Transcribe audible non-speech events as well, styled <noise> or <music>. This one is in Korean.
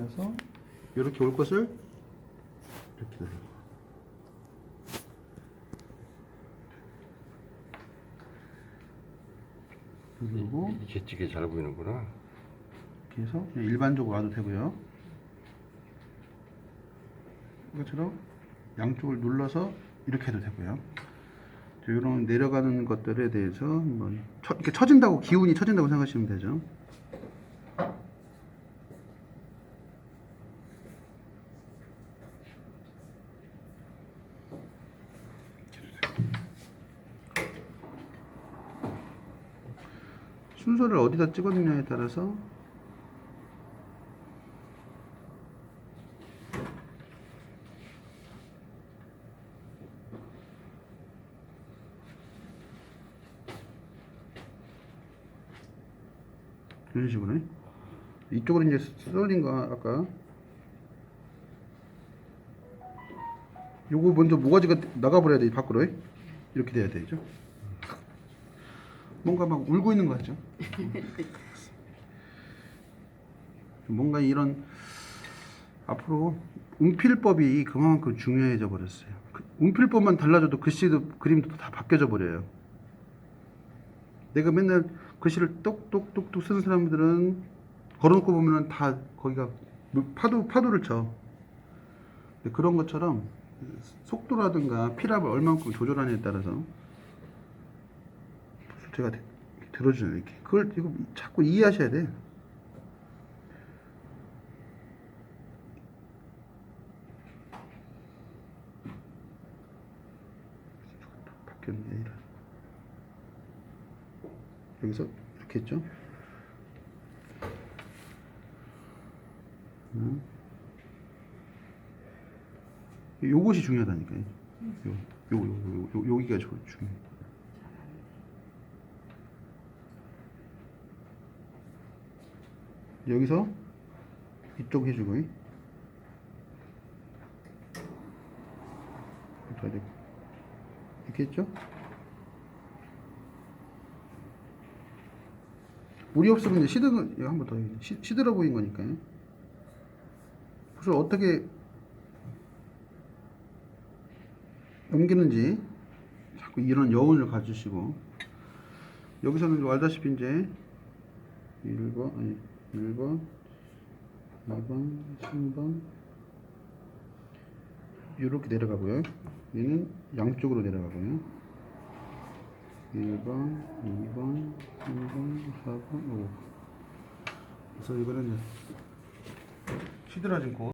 나서 이렇게 올 것을 이렇게 돌려. 그리고 이게 찌개 잘 보이는구나. 이렇게 해서 그냥 일반적으로 와도 되고요. 이것처럼 양쪽을 눌러서 이렇게 해도 되고요. 이런 내려가는 것들에 대해서 한번 쳐, 이렇게 처진다고 기운이 처진다고 생각하시면 되죠. 순서를 어디다 찍었느냐에 따라서 이런 식으로 이쪽으로 이제 썰린 거 아까. 요거 먼저 모가지가 나가버려야 돼 밖으로 이렇게 돼야 되죠 뭔가 막 울고 있는 것 같죠? <laughs> 뭔가 이런 앞으로 운필법이 그만큼 중요해져 버렸어요. 그 운필법만 달라져도 글씨도 그림도 다 바뀌어져 버려요. 내가 맨날 글씨를 똑똑똑똑 쓰는 사람들은 걸어놓고 보면은 다 거기가 파도 파도를 쳐. 그런 것처럼 속도라든가 필압을 얼만큼 조절하느냐에 따라서 제가 들어주는 이렇게 그걸 이거 자꾸 이해하셔야 돼. 바뀌었네. 여기서 이렇게 했죠. 음. 요것이 중요하다니까요. 요, 요, 요, 요, 요, 여기가 저 중요해. 여기서 이쪽 해주고 이렇게 했죠? 물이 없으면 시드 한번 더 시, 시들어 보인 거니까요. 그래서 어떻게 옮기는지 자꾸 이런 여운을 가지시고 여기서는 알다시피 이제 1번 아니 1번 2번 3번 이렇게 내려가고요. 얘는 양쪽으로 내려가고요. 1번, 2번, 3번, 4번, 5번. 그래서 이제 시들어진 곳.